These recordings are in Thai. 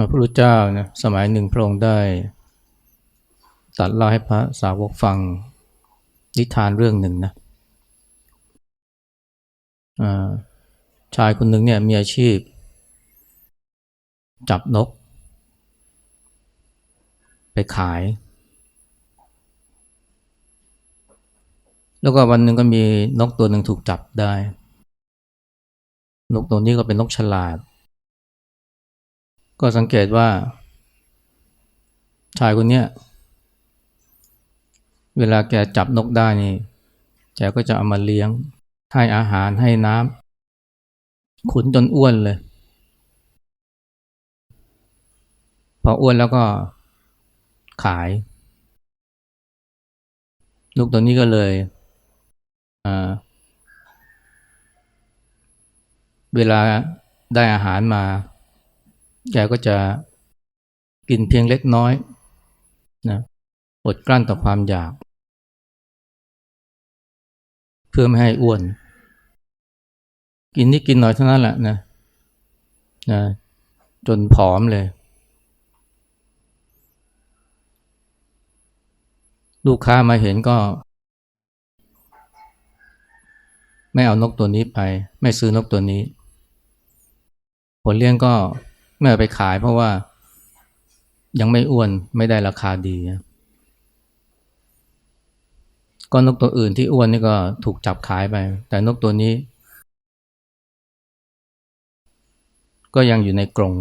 พระพุทธเจ้านะสมัยหนึ่งพระองค์ได้ตัดเล่าให้พระสาวกฟังนิทานเรื่องหนึ่งนะอ่าชายคนหนึ่งเนี่ยมีอาชีพ จับนก ไปขาย แล้วก็วันหนึ่งก็มีนกตัวหนึ่งถูกจับได้ นกตัวนี้ก็เป็นนกฉลาด ก็สังเกตว่า ชายคนเนี้ยเวลาแกจับนกได้นี่แกก็จะเอามาเลี้ยง ให้อาหารให้น้ำขุนจนอ้วนเลย พออ้วนแล้วก็ขายลูกตัวนี้ก็เลยเวลาได้อาหารมา แกก็จะกินเพียงเล็กน้อยนะอดกลั้นต่อความอยาก เพื่อไม่ให้อ้วน กินนี่กินหน่อยเท่านั้นแหละนะนะจนผอมเลย ลูกค้ามาเห็นก็ ไม่เอานกตัวนี้ไป ไม่ซื้อนกตัวนี้ ผลเลี้ยงก็ ไม่เอาไปขายเพราะว่ายังไม่อ้วนไม่ได้ราคาดีก็นกตัวอื่นที่อ้วนนี่ก็ถูกจับขายไป แต่นกตัวนี้ ก็ยังอยู่ในกรง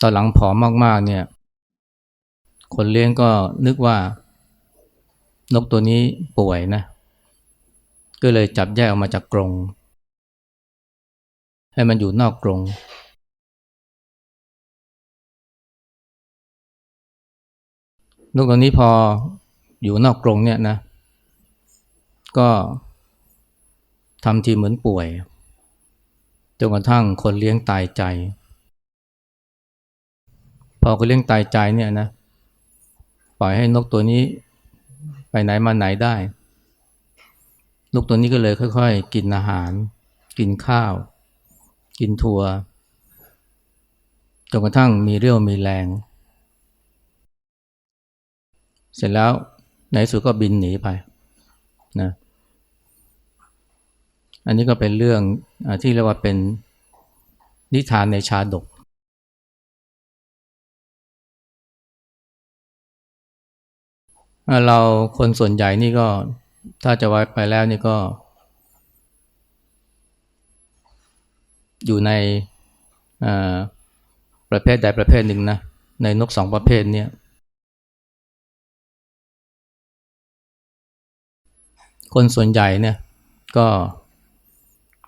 ตอนหลังผอมมากๆ เนี่ย คนเลี้ยงก็นึกว่า นกตัวนี้ป่วยนะ ก็เลยจับแยกออกมาจากกรง ให้มันอยู่นอกกรง นกตัวนี้พออยู่นอกกรงเนี่ยนะ ก็ทำทีเหมือนป่วยจนกระทั่งคนเลี้ยงตายใจ พอคนเลี้ยงตายใจเนี่ยนะ ปล่อยให้นกตัวนี้ไปไหนมาไหนได้ นกตัวนี้ก็เลยค่อย ๆ กินอาหาร กินข้าว กินถั่วจนกระทั่งมีเรี่ยวมีแรง เสร็จแล้วในสุดก็บินหนีไปนะอันนี้ก็เป็นเรื่องอที่เรียกว่าเป็นนิทานในชาดกเราคนส่วนใหญ่นี่ก็ถ้าจะไว้ไปแล้วนี่ก็ อยู่ในประเภทใดประเภทหนึ่งนะในนกสองประเภทเนี่ย คนส่วนใหญ่เนี่ยก็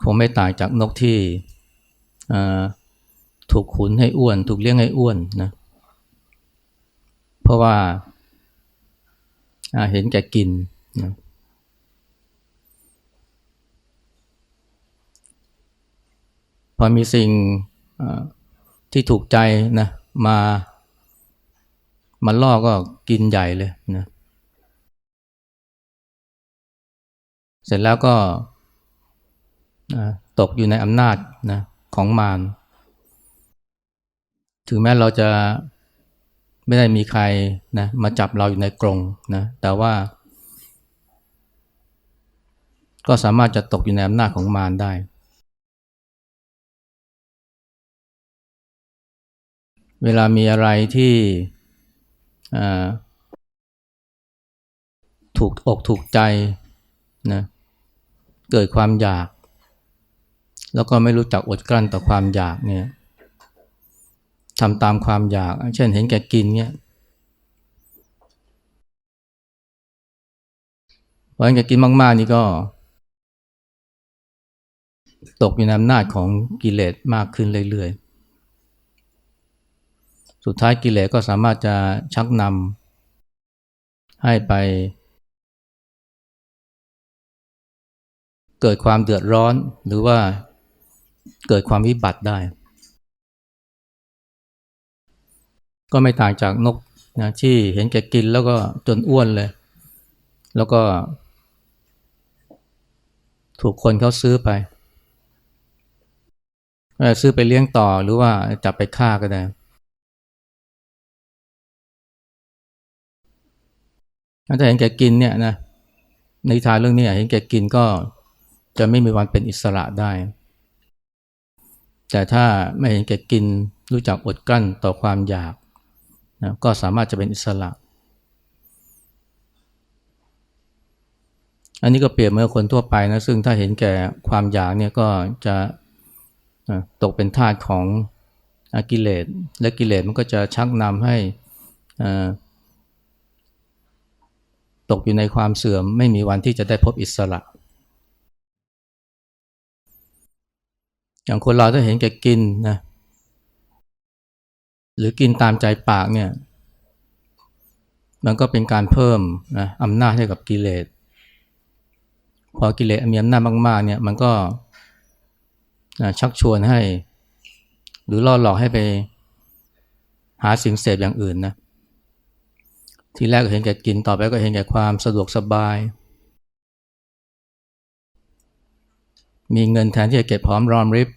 คงไม่ต่างจากนกที่ถูกขุนให้อ้วน ถูกเลี้ยงให้อ้วนนะเพราะว่าเห็นแก่กินนะพอมีสิ่งที่ถูกใจนะมา มันล่อก็กินใหญ่เลยนะ เสร็จแล้วก็ตกอยู่ในอำนาจนะของมาร ถึงแม้เราจะไม่ได้มีใครนะมาจับเราอยู่ในกรงนะแต่ว่า ก็สามารถจะตกอยู่ในอำนาจของมารได้ เวลามีอะไรที่ถูกอกถูกใจนะ เกิดความอยาก แล้วก็ไม่รู้จักอดกลั้นต่อความอยากเนี่ยทำตามความอยาก เช่นเห็นแก่กินเนี่ยพอเห็นแก่กินมากๆนี่ก็ ตกอยู่ในอำนาจของกิเลสมากขึ้นเรื่อยๆ สุดท้ายกิเลสก็สามารถจะชักนำให้ไป เกิดความเดือดร้อนหรือว่าเกิดความวิบัติได้ ก็ไม่ต่างจากนกนะที่เห็นแก่กินแล้วก็จนอ้วนเลย แล้วก็ ถูกคนเขาซื้อไป ซื้อไปเลี้ยงต่อหรือว่าจับไปฆ่าก็ได้ถ้าเห็นแก่กินเนี่ยนะในทานเรื่องนี้เห็นแก่กินก็ จะไม่มีวันเป็นอิสระได้ แต่ถ้าไม่เห็นแก่กินรู้จักอดกลั้นต่อความอยากนะก็สามารถจะเป็นอิสระ อันนี้ก็เปรียบเหมือนคนทั่วไปนะซึ่งถ้าเห็นแก่ความอยากเนี่ยก็จะตกเป็นทาสของอกิเลสและกิเลสมันก็จะชักนำให้ตกอยู่ในความเสื่อม ไม่มีวันที่จะได้พบอิสระ อย่างคนเราถ้าเห็นแก่กินนะหรือกินตามใจปากเนี่ย มันก็เป็นการเพิ่มนะอำนาจให้กับกิเลสพอกิเลสมีอำนาจมาก ๆ เนี่ยมันก็นะชักชวนให้ หรือล่อหลอกให้ไปหาสิ่งเสพอย่างอื่นนะทีแรกก็เห็นแก่กินต่อไปก็เห็นแก่ความสะดวกสบาย มีเงินแทนที่จะเก็บพร้อมรอมริบ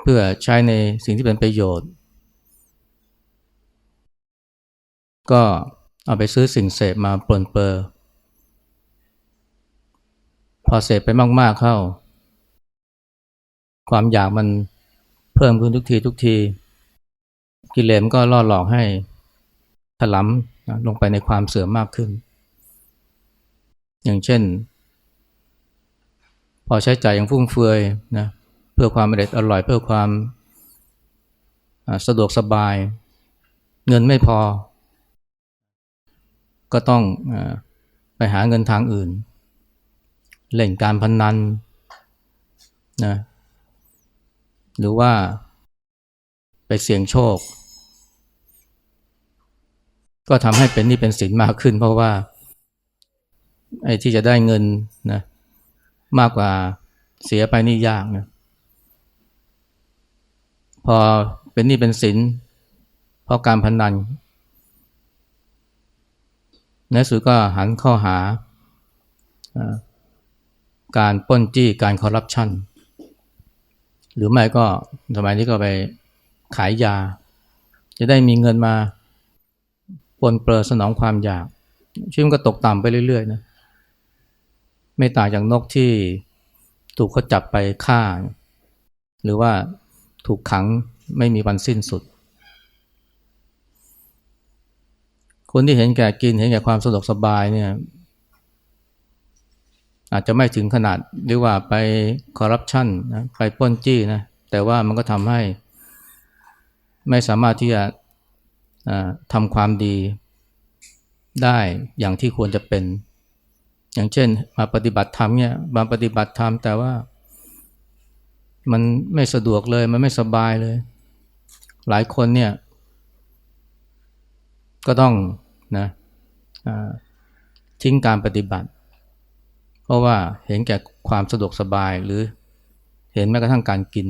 เพื่อใช้ในสิ่งที่เป็นประโยชน์ ก็เอาไปซื้อสิ่งเสพมาปลนเปอร์พอเสพไปมากๆเข้า ความอยากมันเพิ่มขึ้นทุกทีทุกที กิเลสก็ล่อหลอกให้ถลำลงไปในความเสื่อมมากขึ้น อย่างเช่น พอใช้จ่ายอย่างฟุ่มเฟือยนะเพื่อความอร่อยอร่อย เพื่อความสะดวกสบาย เงินไม่พอ ก็ต้องไปหาเงินทางอื่น เล่นการพนนันนะหรือว่าไปเสี่ยงโชค ก็ทำให้เป็นนี่เป็นสินมากขึ้น เพราะว่าไอ้ที่จะได้เงินนะมากกว่าเสียไปนี่ยากนะ พอเป็นหนี่เป็นสินเพราะการพนันในสุดก็หันเข้าหาการป้นจี้การคอร์รัปชันหรือไม่ก็สมัยนี้ก็ไปขายยา จะได้มีเงินมาปนเปื้อสนองความอยาก ชีวิตก็ตกต่ำไปเรื่อยๆนะไม่ต่างจากนกที่ถูกเขาจับไปฆ่า หรือว่า ถูกขังไม่มีวันสิ้นสุด คนที่เห็นแก่กินเห็นแก่ความสะดวกสบายเนี่ยอาจจะไม่ถึงขนาดหรือว่าไปคอร์รัปชันนะไปป้นจี้นะแต่ว่ามันก็ทำให้ ไม่สามารถที่จะทำความดีได้อย่างที่ควรจะเป็น อย่างเช่นมาปฏิบัติธรรมเนี่ยบาปฏิบัติธรรมแต่ว่า มันไม่สะดวกเลย มันไม่สบายเลย หลายคนเนี่ย ก็ต้องนะทิ้งการปฏิบัติ เพราะว่าเห็นแก่ความสะดวกสบายหรือเห็นแม้กระทั่งการกิน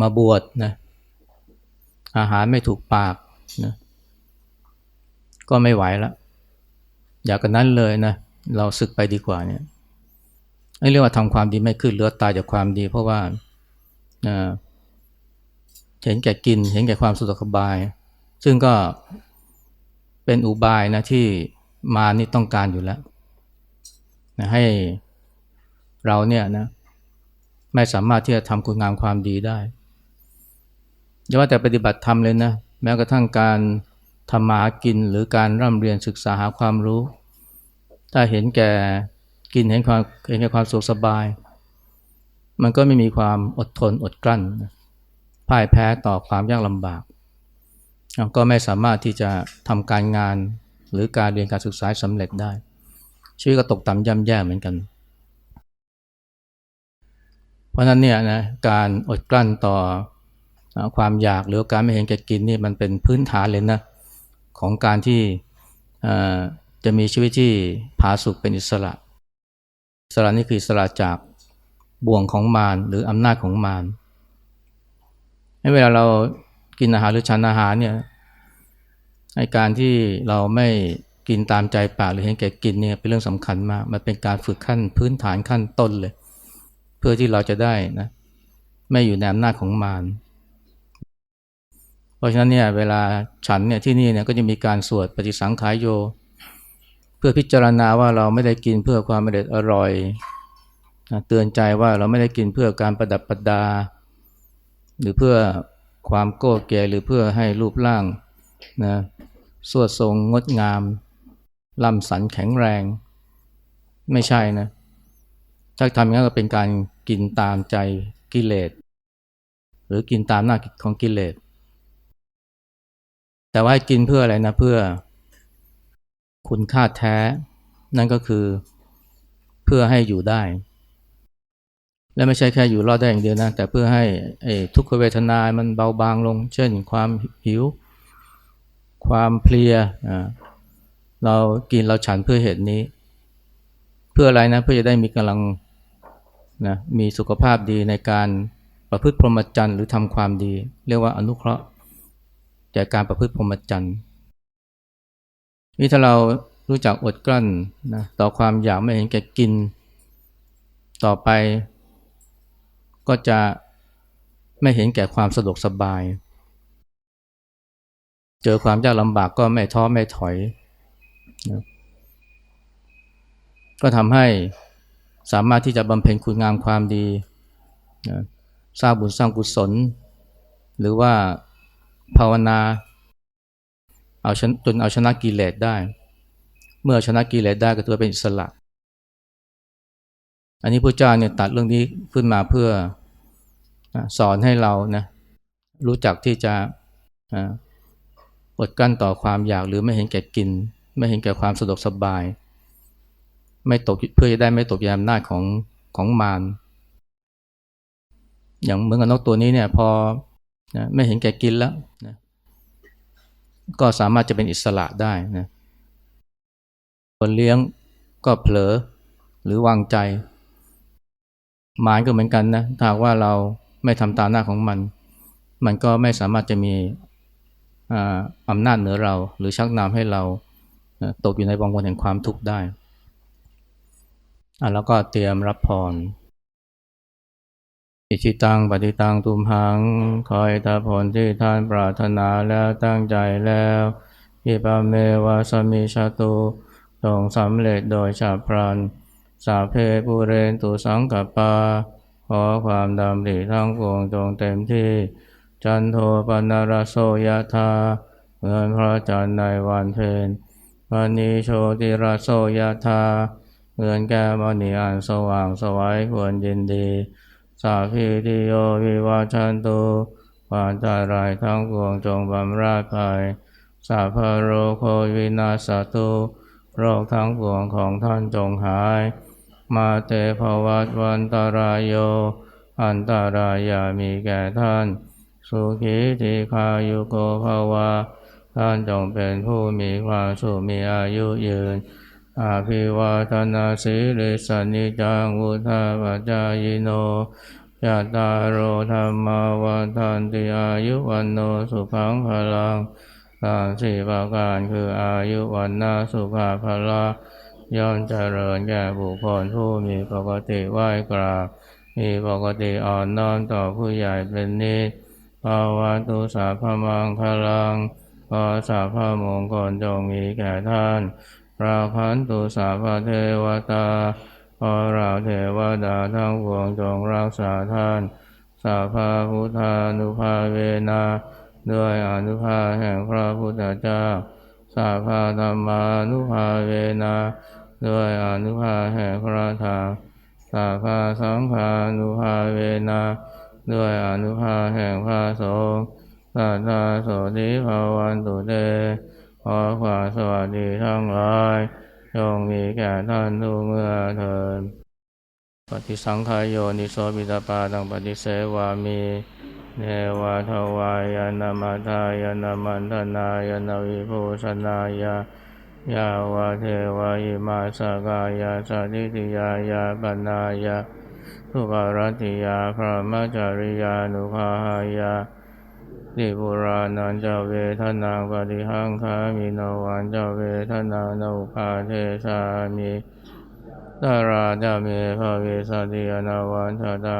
มาบวชนะอาหารไม่ถูกปากนะก็ไม่ไหวล้วอยากกันนั้นเลยนะ เราศึกไปดีกว่าเนี่ย เรียกว่าทำความดีไม่ขึ้นเหลือตายจากความดี เพราะว่าเห็นแก่กิน เห็นแก่ความสุขสบาย ซึ่งก็เป็นอุบายนะที่มานี่ต้องการอยู่แล้วนะให้เราเนี่ยนะไม่สามารถที่จะทำคุณงามความดีได้อย่าว่าแต่ปฏิบัติธรรมเลยนะ แม้กระทั่งการทำมาหากินหรือการร่ำเรียนศึกษาหาความรู้ ถ้าเห็นแก่ กินเห็นความเห็นแก่ความสุขสบาย มันก็ไม่มีความอดทนอดกลั้นพ่ายแพ้ต่อความยากลำบาก ก็ไม่สามารถที่จะทำการงานหรือการเรียนการศึกษาสำเร็จได้ ชีวิตก็ตกต่ำย่ำแย่เหมือนกัน เพราะนั้นเนี่ยนะการอดกลั้นต่อความอยากหรือการไม่เห็นแก่กินนี่มันเป็นพื้นฐานเลยนะของการที่จะมีชีวิตที่ผาสุกเป็นอิสระ สระนี่คืออิสระจากบ่วงของมารหรืออำนาจของมารให้เวลาเรากินอาหารหรือฉันอาหารเนี่ยในการที่เราไม่กินตามใจปากหรือเห็นแก่กินเนี่ยเป็นเรื่องสำคัญมาก มันเป็นการฝึกขั้นพื้นฐานขั้นต้นเลย เพื่อที่เราจะได้นะไม่อยู่ในอำนาจของมารเพราะฉะนั้นเนี่ยเวลาฉันเนี่ยที่นี่เนี่ยก็จะมีการสวดปฏิสังขายโย พื่อพิจารณาว่าเราไม่ได้กินเพื่อความอร่อยอร่อยเตือนใจว่าเราไม่ได้กินเพื่อการประดับประดา หรือเพื่อความโก้แก่หรือเพื่อให้รูปร่างนะสวดทรงงดงามลำสันแข็งแรง ไม่ใช่นะถ้าทำอย่างนั้นก็เป็นการกินตามใจกิเลสหรือกินตามหน้าของกิเลสแต่ว่าให้กินเพื่ออะไรนะเพื่อ คุณค่าแท้ นั่นก็คือเพื่อให้อยู่ได้ และไม่ใช่แค่อยู่รอดได้อย่างเดียวนะ แต่เพื่อให้ทุกขเวทนา มันเบาบางลง เช่น ความหิว ความเพลีย เรากินเราฉันเพื่อเหตุนี้ เพื่ออะไรนะ เพื่อจะได้มีกำลังนะมีสุขภาพดีในการประพฤติพรหมจรรย์หรือทำความดี เรียกว่าอนุเคราะห์จากการประพฤติพรหมจรรย์ นี่ถ้าเรารู้จักอดกลั้นนะต่อความอยากไม่เห็นแก่กิน ต่อไป ก็จะไม่เห็นแก่ความสะดวกสบาย เจอความยากลำบากก็ไม่ท้อไม่ถอยนะก็ทำให้สามารถที่จะบำเพ็ญคุณงามความดีนะสร้างบุญสร้างกุศล หรือว่าภาวนา เอาชนจนเอาชนะกิเลสได้ เมื่อชนะกิเลสได้ก็ถือเป็นอิสระ อันนี้พระเจ้าเนี่ยตัดเรื่องนี้ขึ้นมาเพื่อสอนให้เรานะรู้จักที่จะอดกั้นต่อความอยากหรือไม่เห็นแก่กิน ไม่เห็นแก่ความสะดวกสบาย ไม่ตกเพื่อจะได้ไม่ตกยามหน้าของของมารอย่างเหมือนกับนกตัวนี้เนี่ยพอนะไม่เห็นแก่กินแล้วนะ ก็สามารถจะเป็นอิสระได้นะคนเลี้ยงก็เผลอหรือวางใจ หมารก็เหมือนกันนะถ้าว่าเราไม่ทำตามหน้าของมัน มันก็ไม่สามารถจะมีอำนาจเหนือเรา หรือชักนำให้เราตกอยู่ในวงวนแห่งความทุกข์ได้อะแล้วก็เตรียมรับพร อิชิตังปฏิตังตุมหัง คอยตาผลที่ท่านปรารถนาแล้วตั้งใจแล้วยิปเมวาสมิชาตุจงสำเร็จโดยฉับพลัน สาเพปุเรนตุสังกปา ขอความดำริทั้งปวงจงเต็มที่ จันโทปนารโสยธาเหมือนพระจันทร์ในวันเพ็ญวันนี้โชติรโสยธาเงินแก้มณีอันสว่างสวัยควรยินดี สาพีติโยวิวาชันตุความตารายทั้งปวงจงบำราดไปสาพโรโควินาสตุโรคทั้งปวงของท่านจงหาย มาเตภวัตวันตารายโย อันตารายามีแก่ท่าน สุขีทีคายุโกภาวะท่านจงเป็นผู้มีความสุขมีอายุยืน อาภิวาทนาสีลิสนิจังวุธาปจายโนยะตาโรธรรมวันทันติอายุวันโนสุขังพลังสามสี่ประการคืออายุวันนาสุภาพละย่อมเจริญแก่บุคคลผู้มีปกติไหว้กราบ มีปกติอ่อนน้อมต่อผู้ใหญ่เป็นนิสภาวะตุสาพมังคลังขอสาพมงคลจงมีแก่ท่าน ราพันตุสาพเทวตาขอเราเทวดาทั้งปวงจงรักษาท่านสาภาพุทธานุภาเวนาด้วยอนุภาแห่งพระพุทธเจ้าสาภาธรรมานุภาเวนาด้วยอนุภาแห่งพระธรรมสาภาสังฆานุภาเวนาด้วยอนุภาแห่งพระสงฆ์สัทธาโสติภาวันตุเต ขอความสวัสดีทั้งหลายจงมีแก่ท่านทุกเมื่อเถิดปฏิสังขายโยนิโสบิดาปาตังปฏิเสวามีเนวะทวายานามาทายานามันธนายานาวิภูชนายายาวะเทวายมาสกายาสติติยายาปนายาทุกรติยาพระมจาริยานุภาหายา นิบุรานันเจ้าเวทนาปฏิหังคามินวันเจ้าเวทนาโนภาเทสามิต ตราจะเมภวิสติอนาวันชาตา